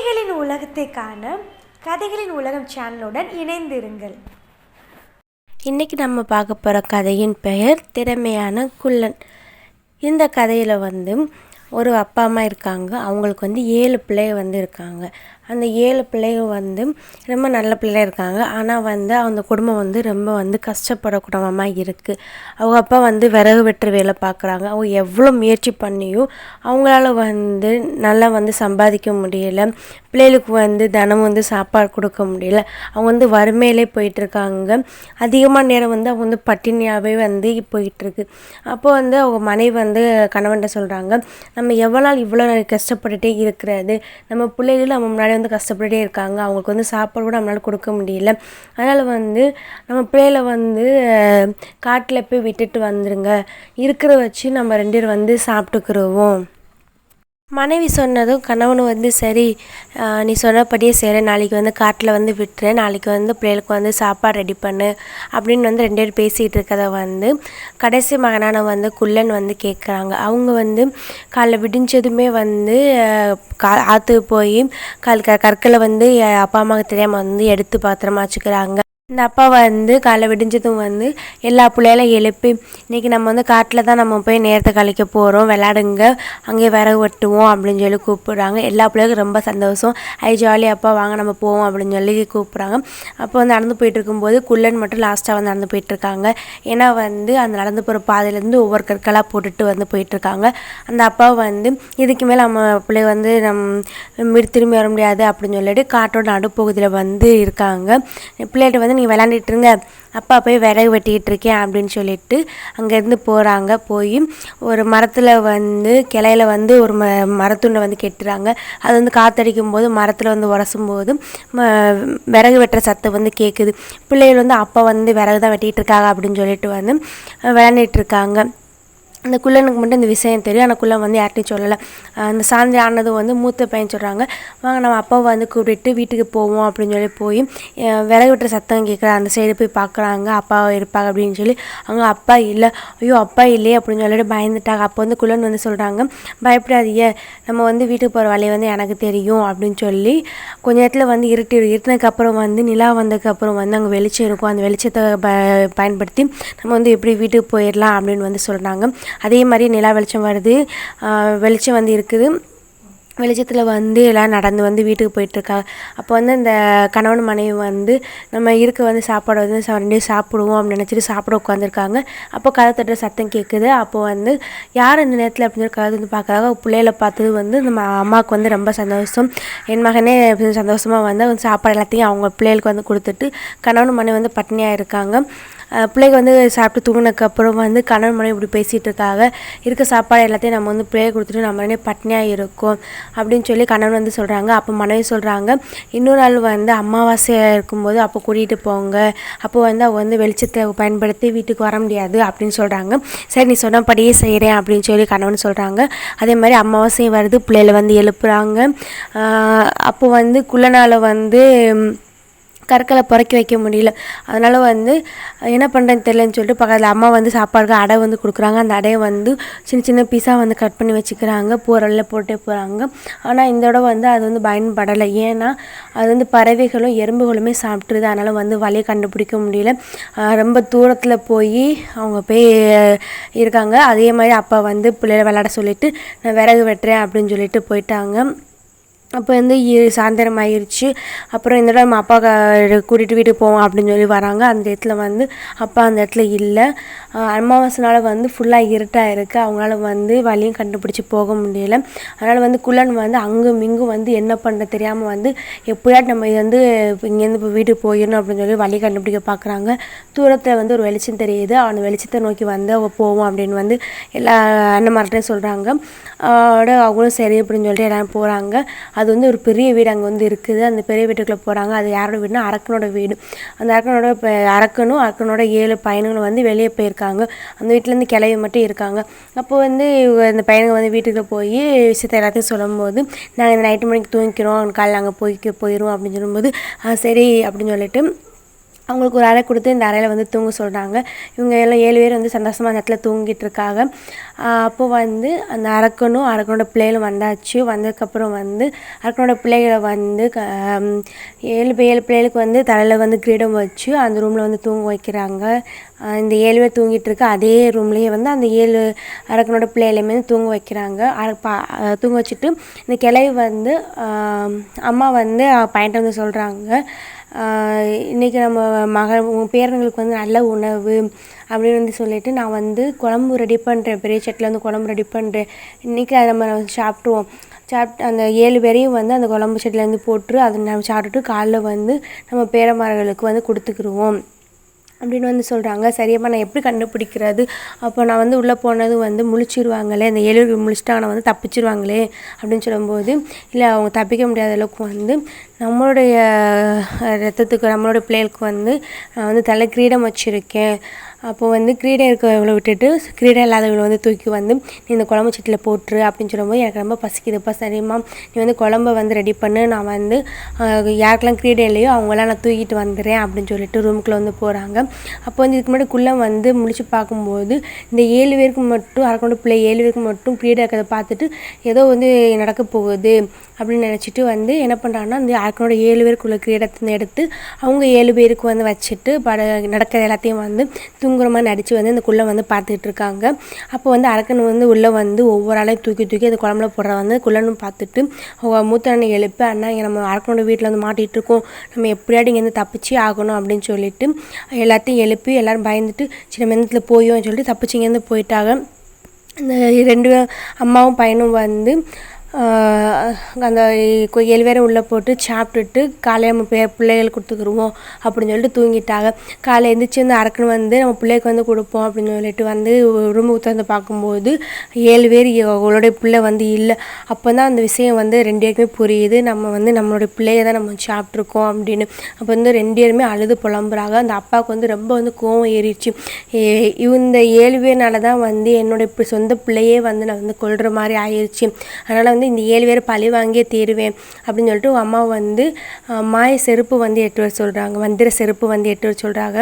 கதைகளின் உலகத்தை காண கதைகளின் உலகம் சேனலுடன் இணைந்திருங்கள். இன்றைக்கி நம்ம பார்க்க போகிற கதையின் பெயர் திறமையான குள்ளன். இந்த கதையில் வந்து ஒரு அப்பா அம்மா இருக்காங்க. அவங்களுக்கு வந்து ஏழு பிள்ளைய வந்து இருக்காங்க. அந்த ஏழு பிள்ளைங்க வந்து ரொம்ப நல்ல பிள்ளை இருக்காங்க. ஆனால் வந்து அந்த குடும்பம் வந்து ரொம்ப வந்து கஷ்டப்படுற குடும்பமாக இருக்குது அவங்க அப்பா வந்து விறகு வெட்டுற வேலை பார்க்குறாங்க அவங்க எவ்வளோ முயற்சி பண்ணியும் அவங்களால வந்து நல்லா வந்து சம்பாதிக்க முடியல. பிள்ளைகளுக்கு வந்து தினம் வந்து சாப்பாடு கொடுக்க முடியல. அவங்க வந்து வறுமையிலே போயிட்டுருக்காங்க அதிகமாக நேரம் வந்து அவங்க வந்து பட்டினியாகவே வந்து போயிட்டுருக்கு அப்போ வந்து அவங்க மனைவி வந்து கணவன்கிட்ட சொல்கிறாங்க நம்ம எவ்வளோ நாள் இவ்வளோ கஷ்டப்பட்டுட்டே இருக்கிறது. நம்ம பிள்ளைகளும் நம்ம முன்னாடி வந்து கஷ்டப்பட்டுட்டே இருக்காங்க. அவங்களுக்கு வந்து சாப்பாடு கூட நம்மளால் கொடுக்க முடியல. அதனால் வந்து நம்ம பிள்ளைகளை வந்து காட்டில் போய் விட்டுட்டு வந்துடுங்க இருக்கிற வச்சு நம்ம ரெண்டு பேரும் வந்து சாப்பிட்டுக்குருவோம். மனைவி சொன்னதும் கணவன் வந்து சரி நீ சொன்னபடியே சரி நாளைக்கு வந்து காட்டில் வந்து விட்டுறேன். நாளைக்கு வந்து பிள்ளைகளுக்கு வந்து சாப்பாடு ரெடி பண்ணு. அப்படின்னு வந்து ரெண்டு பேரும் பேசிகிட்டு இருக்கிறத வந்து கடைசி மகனான வந்து குள்ளன் வந்து கேட்குறாங்க அவங்க வந்து காலைல விடிஞ்சதுமே வந்து கா ஆற்றுக்கு போய் கல் க கற்களை வந்து அப்பா அம்மாவுக்கு தெரியாமல் வந்து எடுத்து பத்திரமா வச்சுக்கிறாங்க. இந்த அப்பா வந்து காலை விடிஞ்சதும் வந்து எல்லா பிள்ளைகளும் எழுப்பி இன்றைக்கி நம்ம வந்து காட்டில் தான் நம்ம போய் நேரத்தை கழிக்க போகிறோம் விளாடுங்க அங்கேயே விறகு வெட்டுவோம் அப்படின்னு சொல்லி கூப்பிடுறாங்க. எல்லா பிள்ளைகளுக்கும் ரொம்ப சந்தோஷம். ஐ ஜாலி அப்பா வாங்க நம்ம போவோம் அப்படின்னு சொல்லி கூப்பிட்றாங்க. அப்போ வந்து நடந்து போயிட்டு இருக்கும்போது குள்ளன் மட்டும் லாஸ்ட்டாக வந்து நடந்து போயிட்டுருக்காங்க ஏன்னா வந்து அந்த நடந்து போகிற பாதையிலேருந்து ஒவ்வொரு கற்களாக போட்டுட்டு வந்து போயிட்டுருக்காங்க அந்த அப்பா வந்து இதுக்கு மேலே நம்ம பிள்ளை வந்து நம் திரும்பி வர முடியாது அப்படின்னு சொல்லிட்டு காட்டோட நடுப்பகுதியில் வந்து இருக்காங்க. பிள்ளைகிட்ட வந்து நீ விளாண்டுட்டு இருங்க அப்பா போய் விறகு வெட்டிக்கிட்டு இருக்கேன் அப்படின்னு சொல்லிட்டு அங்கேருந்து போகிறாங்க போய் ஒரு மரத்தில் வந்து கிளையில வந்து ஒரு ம மரத்துண்டை வந்து கெட்டுறாங்க. அது வந்து காற்றடிக்கும் போது மரத்தில் வந்து உரசும் போது விறகு வெட்டுற சத்தம் வந்து கேட்குது பிள்ளைகள் வந்து அப்பா வந்து விறகு தான் வெட்டிகிட்டு இருக்காங்க அப்படின்னு சொல்லிட்டு வந்து விளாண்டுட்டு இருக்காங்க அந்த குள்ளனுக்கு மட்டும் இந்த விஷயம் தெரியும். ஆனால் குள்ளன் வந்து யார்ட்டையும் சொல்லலை. அந்த சாந்தி ஆனதும் வந்து மூத்த பையன் சொல்கிறாங்க வாங்க நம்ம அப்பாவை வந்து கூப்பிட்டு வீட்டுக்கு போவோம் அப்படின்னு சொல்லி போய் விலகு விட்டுற சத்தம் கேட்குற அந்த சைடு போய் பார்க்குறாங்க அப்பா இருப்பாங்க அப்படின்னு சொல்லி. அவங்க அப்பா இல்லை. ஐயோ அப்பா இல்லையே அப்படின்னு சொல்லிட்டு பயந்துட்டாங்க. அப்போ வந்து குள்ளன் வந்து சொல்கிறாங்க பயப்படாதீங்க. நம்ம வந்து வீட்டுக்கு போகிற வழியை வந்து எனக்கு தெரியும் அப்படின்னு சொல்லி கொஞ்ச நேரத்தில் வந்து இருட்டி இருட்டினதுக்கப்புறம் வந்து நிலா வந்ததுக்கப்புறம் வந்து அங்கே வெளிச்சம் இருக்கும். அந்த வெளிச்சத்தை ப பயன்படுத்தி நம்ம வந்து எப்படி வீட்டுக்கு போயிடலாம் அப்படின்னு வந்து சொல்கிறாங்க அதே மாதிரி நிலா வெளிச்சம் வருது. வெளிச்சம் வந்து இருக்குது. வெளிச்சத்தில் வந்து எல்லாம் நடந்து வந்து வீட்டுக்கு போயிட்டுருக்காங்க அப்போ வந்து இந்த கணவன் மனைவி வந்து நம்ம இருக்க வந்து சாப்பாடு வந்து ரெண்டு சாப்பிடுவோம் அப்படின்னு நினச்சிட்டு சாப்பிட உட்காந்துருக்காங்க அப்போ கதை தட்டுற சத்தம் கேட்குது அப்போ வந்து யார் இந்த நேரத்தில் அப்படின்னு கதை வந்து பார்க்குறாங்க பிள்ளைகளை பார்த்தது வந்து நம்ம அம்மாவுக்கு வந்து ரொம்ப சந்தோஷம். என் மகனே சந்தோஷமாக வந்து சாப்பாடு எல்லாத்தையும் அவங்க பிள்ளைகளுக்கு வந்து கொடுத்துட்டு கணவன் மனைவி வந்து பட்னியாக இருக்காங்க. பிள்ளைங்க வந்து சாப்பிட்டு தூங்கினதுக்கப்புறம் வந்து கணவன் மனைவி இப்படி பேசிகிட்டு இருக்காங்க இருக்க சாப்பாடு எல்லாத்தையும் நம்ம வந்து பிள்ளைய கொடுத்துட்டு நம்ம உடனே பட்னியாக இருக்கும் அப்படின்னு சொல்லி கணவன் வந்து சொல்கிறாங்க அப்போ மனைவி சொல்கிறாங்க இன்னொரு நாள் வந்து அமாவாசையாக இருக்கும்போது அப்போ கூட்டிகிட்டு போங்க. அப்போ வந்து அவங்க வந்து வெளிச்சத்தை பயன்படுத்தி வீட்டுக்கு வர முடியாது அப்படின்னு சொல்கிறாங்க சரி நீ சொன்னபடியே செய்கிறேன் அப்படின்னு சொல்லி கணவன் சொல்கிறாங்க அதே மாதிரி அமாவாசையும் வருது. பிள்ளைகளை வந்து எழுப்புறாங்க. அப்போ வந்து குள்ளனால் வந்து கற்களை புறக்கி வைக்க முடியல. அதனால் வந்து என்ன பண்ணுறேன்னு தெரியலன்னு சொல்லிட்டு பக்கத்தில் அம்மா வந்து சாப்பாடுக்கு அடை வந்து கொடுக்குறாங்க. அந்த அடையை வந்து சின்ன சின்ன பீஸாக வந்து கட் பண்ணி வச்சுக்கிறாங்க. பூரலில் போட்டே போகிறாங்க ஆனால் இந்த தடவை வந்து அது வந்து பயன்படலை. ஏன்னா அது வந்து பறவைகளும் எறும்புகளுமே சாப்பிட்ருது அதனால் வந்து வழியை கண்டுபிடிக்க முடியல. ரொம்ப தூரத்தில் போய் அவங்க போய் இருக்காங்க. அதே மாதிரி அப்பா வந்து பிள்ளைகளை விளையாட சொல்லிவிட்டு நான் விறகு வெட்டுறேன் அப்படின்னு சொல்லிட்டு போயிட்டாங்க. அப்போ வந்து சாயந்தரம் ஆயிடுச்சு அப்புறம் இந்த நம்ம அப்பா கூட்டிகிட்டு வீட்டுக்கு போவோம் அப்படின்னு சொல்லி வராங்க. அந்த இடத்துல வந்து அப்பா அந்த இடத்துல இல்லை. அமாவாசைனால வந்து ஃபுல்லாக இருட்டாக இருக்குது அவங்களால வந்து வழியும் கண்டுபிடிச்சி போக முடியல. அதனால் வந்து குள்ளன் வந்து அங்கும் இங்கும் வந்து என்ன பண்ண தெரியாமல் வந்து எப்படியாட்டு நம்ம வந்து இங்கேருந்து இப்போ வீட்டுக்கு போயிடணும் அப்படின்னு சொல்லி வழி கண்டுபிடிக்க பார்க்குறாங்க தூரத்தில் வந்து ஒரு வெளிச்சம் தெரியுது. அவனை வெளிச்சத்தை நோக்கி வந்து அவள் போவோம் அப்படின்னு வந்து எல்லா அண்ணன் சொல்கிறாங்க அவங்களும் சரி அப்படின்னு சொல்லிட்டு எல்லாரும் போகிறாங்க அது வந்து ஒரு பெரிய வீடு அங்கே வந்து இருக்குது. அந்த பெரிய வீட்டுக்குள்ளே போகிறாங்க அது யாரோட வீடுனா அரக்கனோட வீடு. அந்த அரக்கனோட இப்போ அரக்கனும் அரக்கனோட ஏழு பையனுங்களும் வந்து வெளியே போயிருக்காங்க. இருக்காங்க. அந்த வீட்டிலேருந்து கிளவி மட்டும் இருக்காங்க. அப்போ வந்து இந்த பையனுங்க வந்து வீட்டுக்கு போய் விஷயத்தை எல்லாத்தையும் சொல்லும்போது நாங்கள் இந்த நைட்டு மணிக்கு தூங்கிக்கிறோம். காலையில் அங்கே போய் போயிடுவோம் அப்படின்னு சொல்லும்போது சரி. அப்படின்னு சொல்லிட்டு அவங்களுக்கு ஒரு அறை கொடுத்து இந்த அறையில் வந்து தூங்க சொல்கிறாங்க இவங்க எல்லாம் ஏழு பேர் வந்து சந்தோஷமாக அந்த இடத்துல தூங்கிட்டு இருக்காங்க. அப்போ வந்து அந்த அரக்கனும் அரக்கனோட பிள்ளைகளும் வந்தாச்சு. வந்ததுக்கப்புறம் வந்து அரக்கனோட பிள்ளைகளை வந்து க ஏழு ஏழு பிள்ளைகளுக்கு வந்து தலையில் வந்து கிரீடம் வச்சு அந்த ரூமில் வந்து தூங்க வைக்கிறாங்க. இந்த ஏழு பேர் தூங்கிட்டு இருக்க அதே ரூம்லேயே வந்து அந்த ஏழு அரக்கனோட பிள்ளைகளையுமே தூங்க வைக்கிறாங்க. அர- பா- தூங்க வச்சுட்டு இந்த கிளவி வந்து அம்மா வந்து பையன்ட்ட வந்து சொல்கிறாங்க இன்றைக்கி நம்ம மக உன் பேரனுங்களுக்கு வந்து நல்ல உணவு அப்படின்னு வந்து சொல்லிவிட்டு நான் வந்து குழம்பு ரெடி பண்ணுறேன் பெரிய சட்டியில் வந்து குழம்பு ரெடி பண்ணுறேன் இன்றைக்கி அதை நம்ம சாப்பிட்ருவோம் சாப்பிட்டு அந்த ஏழு பேரையும் வந்து அந்த குழம்பு சட்டிலேருந்து போட்டு அதை நம்ம சாப்பிட்டுட்டு காலைல வந்து நம்ம பேரமர்களுக்கு வந்து கொடுத்துக்குருவோம். அப்படின்னு வந்து சொல்கிறாங்க சரியம்மா நான் எப்படி கண்டுபிடிக்கிறது? அப்போ நான் வந்து உள்ளே போனது வந்து முழிச்சிருவாங்களே அந்த ஏழு முழிச்சிட்டாங்கன்னா வந்து தப்பிச்சிருவாங்களே அப்படின்னு சொல்லும்போது இல்லை அவங்க தப்பிக்க முடியாத அளவுக்கு வந்து நம்மளுடைய ரத்தத்துக்கு நம்மளோட பிள்ளைகளுக்கு வந்து நான் வந்து தலை கிரீடம் வச்சுருக்கேன். அப்போது வந்து கிரீடை இருக்கிறவங்களை விட்டுட்டு கிரீடை இல்லாதவங்களை வந்து தூக்கி வந்து நீ இந்த குழம்பு சட்டியில் போட்டுரு அப்படின்னு சொல்லும்போது எனக்கு ரொம்ப பசிக்குதுப்பா. சரிம்மா நீ வந்து குழம்ப வந்து ரெடி பண்ணு. நான் வந்து யாருக்கெல்லாம் கிரீடை இல்லையோ அவங்களாம் நான் தூக்கிட்டு வந்துடுறேன் அப்படின்னு சொல்லிட்டு ரூமுக்குள்ளே வந்து போகிறாங்க அப்போ வந்து இதுக்கு முன்னாடி குள்ளே வந்து முழிச்சு பார்க்கும்போது இந்த ஏழு பேருக்கு மட்டும் அரக்கொண்டு பிள்ளை ஏழு பேருக்கு மட்டும் கிரீடை இருக்கிறத பார்த்துட்டு ஏதோ வந்து நடக்க போகுது. அப்படின்னு நினச்சிட்டு வந்து என்ன பண்ணுறாங்கன்னா இந்த அரக்கனோட ஏழு பேருக்குள்ள கிரீடத்தை எடுத்து அவங்க ஏழு பேருக்கு வந்து வச்சுட்டு பட நடக்கிற எல்லாத்தையும் வந்து தூங்குற மாதிரி நடித்து வந்து அந்த குள்ளே வந்து பார்த்துட்டு இருக்காங்க. அப்போ வந்து அரக்கன் வந்து உள்ளே வந்து ஒவ்வொரு ஆளையும் தூக்கி தூக்கி அந்த குழம்புல போடுற வந்து குள்ளனும் பார்த்துட்டு அவங்க மூத்த அண்ணன் எழுப்பி அண்ணா இங்கே நம்ம அரக்கனோட வீட்டில் வந்து மாட்டிகிட்டு இருக்கோம். நம்ம எப்படியாடி இங்கேருந்து தப்பிச்சு ஆகணும் அப்படின்னு சொல்லிட்டு எல்லாத்தையும் எழுப்பி எல்லோரும் பயந்துட்டு சின்ன மெந்தத்தில் போயோன்னு சொல்லிட்டு தப்பிச்சு இங்கேருந்து போயிட்டாங்க. இந்த ரெண்டு அம்மாவும் பையனும் வந்து அந்த கொ- ஏழு பேரை உள்ளே போட்டு சாப்பிட்டுட்டு காலையில் நம்ம பே பிள்ளைகளுக்கு கொடுத்துக்குருவோம் அப்படின்னு சொல்லிட்டு தூங்கிட்டாங்க. காலையில் எழுந்திரிச்சி வந்து அரக்கன் வந்து நம்ம பிள்ளைக்கு வந்து கொடுப்போம் அப்படின்னு சொல்லிட்டு வந்து ரூமுக்கு திறந்து பார்க்கும்போது ஏழு பேர் அவங்களுடைய பிள்ளை வந்து இல்லை. அப்போ தான் அந்த விஷயம் வந்து ரெண்டு பேருக்குமே புரியுது. நம்ம வந்து நம்மளுடைய பிள்ளைய தான் நம்ம சாப்பிட்ருக்கோம் அப்படின்னு. அப்போ வந்து ரெண்டு பேருமே அழுது புலம்புறாங்க. அந்த அப்பாவுக்கு வந்து ரொம்ப வந்து கோவம் ஏறிடுச்சு. இந்த ஏழு பேர்னால தான் வந்து என்னுடைய சொந்த பிள்ளையே வந்து நான் வந்து கொள்கிற மாதிரி ஆயிடுச்சு அதனால் வந்து இந்த ஏழு பேர் பழி வாங்கியே தீருவேன் அப்படின்னு சொல்லிட்டு அம்மா வந்து மாய செருப்பு வந்து எட்டு வர சொல்கிறாங்க மந்திர செருப்பு வந்து எட்டு வர சொல்கிறாங்க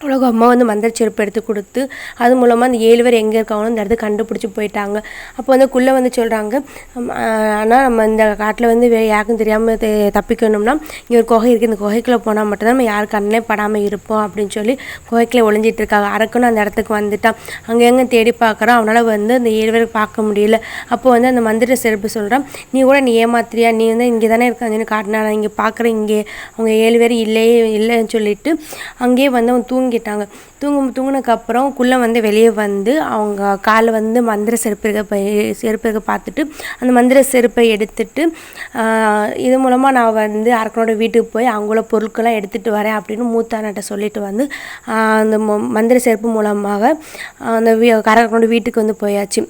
அவ்வளோ அம்மா வந்து மந்திர செருப்பு எடுத்து கொடுத்து அது மூலமாக அந்த ஏழு பேர் எங்கே இருக்காங்களோ அந்த இடத்த கண்டுபிடிச்சி போயிட்டாங்க. அப்போ வந்து குள்ளே வந்து சொல்கிறாங்க ஆனால் நம்ம இந்த காட்டில் வந்து வே யாருக்கும் தெரியாமல் தப்பிக்கணும்னா இங்கே ஒரு குகை இருக்குது இந்த குகைக்குள்ளே போனால் மட்டும்தான் நம்ம யார் கண்ணே படாமல் இருப்போம் அப்படின்னு சொல்லி குகைக்குள்ளே ஒளிஞ்சிட்டு இருக்காங்க. அரக்கனும் அந்த இடத்துக்கு வந்துட்டான். அங்கே எங்கே தேடி பார்க்குறான் அவனால் வந்து அந்த ஏழு பேருக்கு பார்க்க முடியல. அப்போ வந்து அந்த மந்திர செருப்பு சொல்கிறான் நீ கூட நீ ஏமாத்திரியா நீ வந்து இங்கே தானே இருக்காங்கன்னு காட்டினா நான் இங்கே பார்க்குறேன் இங்கே அவங்க ஏழு பேர் இல்லையே இல்லைன்னு சொல்லிட்டு அங்கேயே வந்து அவன் தூங்கி தூங்கிட்டாங்க. தூங்கும் தூங்கினதுக்கப்புறம் குள்ளே வந்து வெளியே வந்து அவங்க காலை வந்து மந்திர செருப்பு இருக்க போய் செருப்பு இருக்க பார்த்துட்டு அந்த மந்திர செருப்பை எடுத்துட்டு இது மூலமாக நான் வந்து அரக்கனோட வீட்டுக்கு போய் அவங்கள பொருட்கள்லாம் எடுத்துகிட்டு வரேன் அப்படின்னு மூத்தானட்ட சொல்லிட்டு வந்து அந்த மொ- மந்திர செருப்பு மூலமாக அந்த வீ அரக்கனோட வீட்டுக்கு வந்து போயாச்சு.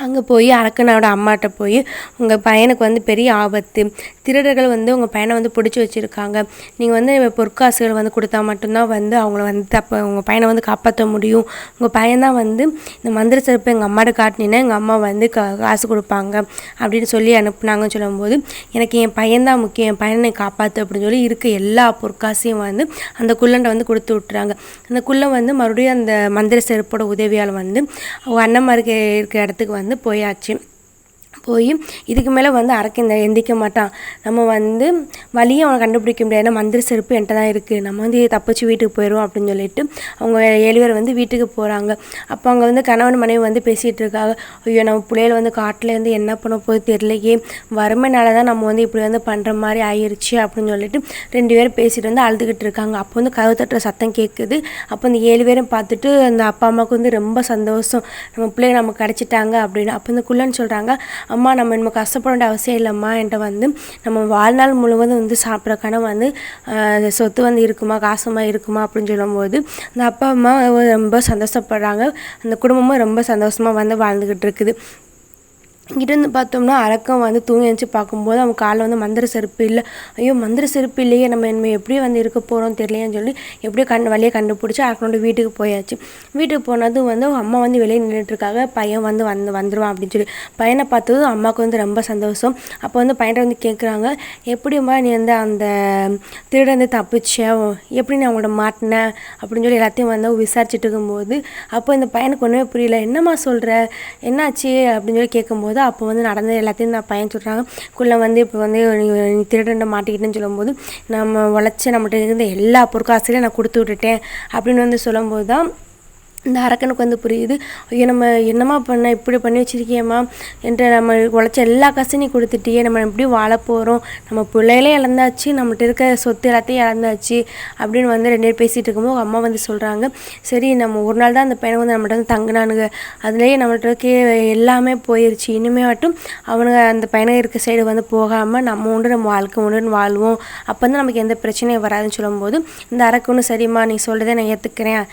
அங்கே போய் அரக்கனோட அம்மாட்ட போய் உங்கள் பையனுக்கு வந்து பெரிய ஆபத்து. திருடர்கள் வந்து உங்கள் பையனை வந்து பிடிச்சி வச்சுருக்காங்க. நீங்கள் வந்து பொற்காசுகள் வந்து கொடுத்தா மட்டும்தான் வந்து அவங்கள வந்து தப்ப உங்கள் பையனை வந்து காப்பாற்ற முடியும். உங்கள் பையன்தான் வந்து இந்த மந்திர சிறப்பு எங்கள் அம்மாட்ட காட்டினீங்கன்னா எங்கள் அம்மா வந்து கா காசு கொடுப்பாங்க அப்படின்னு சொல்லி அனுப்புனாங்கன்னு சொல்லும்போது எனக்கு என் பையன்தான் முக்கியம். என் பையனை காப்பாற்று அப்படின்னு சொல்லி இருக்க எல்லா பொற்காசையும் வந்து அந்த குள்ளன்ட்ட வந்து கொடுத்து விட்டுறாங்க. அந்த குள்ளன் வந்து மறுபடியும் அந்த மந்திர செருப்போட உதவியால் வந்து அவங்க அண்ணன்மாருக்கு இருக்க இடத்துக்கு வந்து போயாச்சு. போய் இதுக்கு மேலே வந்து அரைக்க இந்த எந்திக்க மாட்டான். நம்ம வந்து வழியை அவனை கண்டுபிடிக்க முடியாது. ஏன்னா மந்திர செருப்பு என்கிட்ட தான் இருக்குது நம்ம வந்து தப்பிச்சு வீட்டுக்கு போயிடுவோம் அப்படின்னு சொல்லிட்டு அவங்க ஏழு பேர் வந்து வீட்டுக்கு போகிறாங்க அப்போ அங்கே வந்து கணவன் மனைவி வந்து பேசிகிட்டு இருக்காங்க. ஐயோ நம்ம பிள்ளைகள் வந்து காட்டில் இருந்து என்ன பண்ண போகுது தெரியலையே. வறுமைனால தான் நம்ம வந்து இப்படி வந்து பண்ணுற மாதிரி ஆயிடுச்சு அப்படின்னு சொல்லிட்டு ரெண்டு பேரும் பேசிட்டு வந்து அழுதுகிட்டு இருக்காங்க. அப்போ வந்து கதவு தட்டுற சத்தம் கேட்குது அப்போ அந்த ஏழு பேரும் பார்த்துட்டு அந்த அப்பா அம்மாவுக்கு வந்து ரொம்ப சந்தோஷம். நம்ம பிள்ளைங்க நமக்கு கிடச்சிட்டாங்க அப்படின்னு. அப்போ இந்த குள்ளன்னு சொல்கிறாங்க அம்மா நம்ம நம்ம கஷ்டப்பட வேண்டிய அவசியம் இல்லைம்மா என்கிட்ட வந்து நம்ம வாழ்நாள் முழுவதும் வந்து சாப்பிட்றக்கான வந்து ஆஹ், சொத்து வந்து இருக்குமா காசுமா இருக்குமா அப்படின்னு சொல்லும்போது அந்த அப்பா அம்மா ரொம்ப சந்தோஷப்படுறாங்க. அந்த குடும்பமும் ரொம்ப சந்தோஷமாக வந்து வாழ்ந்துக்கிட்டு இருக்குது. இருந்து பார்த்தோம்னா அரக்கம் வந்து தூங்கி எழுந்துச்சு பார்க்கும்போது அவன் காலில் வந்து மந்திர செருப்பு இல்லை. ஐயோ மந்திர செருப்பு இல்லையே நம்ம இனிமேல் எப்படி வந்து இருக்க போகிறோம் தெரியலையான்னு சொல்லி எப்படியோ கண் வழியை கண்டுபிடிச்சி அரக்கனோட வீட்டுக்கு போயாச்சு. வீட்டுக்கு போனதும் வந்து அம்மா வந்து வெளியே நின்றுட்டுருக்காங்க பையன் வந்து வந்து வந்துடுவான் அப்படின்னு சொல்லி. பையனை பார்த்ததும் அம்மாவுக்கு வந்து ரொம்ப சந்தோஷம். அப்போ வந்து பையனை வந்து கேட்குறாங்க எப்படிம்மா நீ வந்து அந்த திருடன் வந்து தப்பிச்ச? எப்படி நீ அவங்களோட மாட்டின? அப்படின்னு சொல்லி எல்லாத்தையும் வந்து விசாரிச்சுட்டு இருக்கும்போது அப்போ இந்த பையனுக்கு ஒன்றுமே புரியல. என்னம்மா சொல்கிற என்னாச்சு? அப்படின்னு சொல்லி கேட்கும்போது அப்போ வந்து நடந்த எல்லாத்தையும் நான் பையன் சொல்கிறாங்க குள்ளே வந்து இப்போ வந்து நீ மாட்டிக்கிட்டேன்னு சொல்லும்போது நம்ம உழைச்ச நம்மகிட்ட இருந்த எல்லா பொருட்காசையும் நான் கொடுத்து விட்டுட்டேன் அப்படின்னு வந்து சொல்லும்போது தான் இந்த அரக்கனுக்கு வந்து புரியுது. ஐயோ நம்ம என்னம்மா பண்ண? இப்படி பண்ணி வச்சுருக்கியம்மா? என்ற நம்ம உழைச்ச எல்லா கசினையும் நீ கொடுத்துட்டியே. நம்ம எப்படி வாழ போகிறோம் நம்ம பிள்ளையிலே இழந்தாச்சு. நம்மகிட்ட இருக்க சொத்து எல்லாத்தையும் இழந்தாச்சு. அப்படின்னு வந்து ரெண்டு பேர் பேசிகிட்டு இருக்கும்போது அம்மா வந்து சொல்கிறாங்க சரி நம்ம ஒரு நாள் தான் அந்த பையனை வந்து நம்மகிட்ட வந்து தங்கினானுங்க. அதுலேயே நம்மகிட்ட இருக்க எல்லாமே போயிருச்சு. இனிமே மட்டும் அவனுங்க அந்த பையனை இருக்க சைடு வந்து போகாமல் நம்ம உண்டு நம்ம வாழ்க்கை உண்டுன்னு வாழ்வோம். அப்போ வந்து நமக்கு எந்த பிரச்சனையும் வராதுன்னு சொல்லும்போது இந்த அரக்கனும் சரிம்மா நீ சொல்கிறதே நான் ஏற்றுக்கிறேன்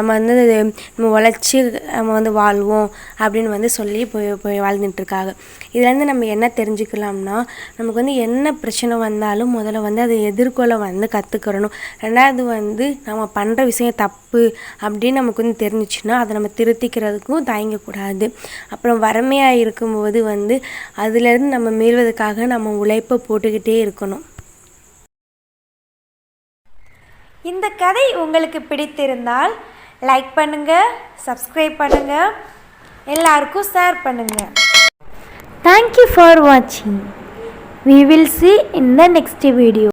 நம்ம வந்து நம்ம உழைச்சி நம்ம வந்து வாழ்வோம் அப்படின்னு வந்து சொல்லி போய் போய் வாழ்ந்துட்டுருக்காங்க. இதுலேருந்து நம்ம என்ன தெரிஞ்சுக்கலாம்னா நமக்கு வந்து என்ன பிரச்சனை வந்தாலும் முதல்ல வந்து அதை எதிர்கொள்ள வந்து கற்றுக்கிறணும் ரெண்டாவது வந்து நம்ம பண்ணுற விஷயம் தப்பு அப்படின்னு நமக்கு வந்து தெரிஞ்சிச்சுன்னா அதை நம்ம திருத்திக்கிறதுக்கும் தயங்கக்கூடாது. அப்புறம் வறுமையாக இருக்கும்போது வந்து அதுலேருந்து நம்ம மீள்வதற்காக நம்ம உழைப்பை போட்டுக்கிட்டே இருக்கணும். இந்த கதை உங்களுக்கு பிடித்திருந்தால் லைக் பண்ணுங்கள் சப்ஸ்கிரைப் பண்ணுங்கள் எல்லாருக்கும் ஷேர் பண்ணுங்கள் தேங்க்யூ ஃபார் வாட்சிங் we will see in the next video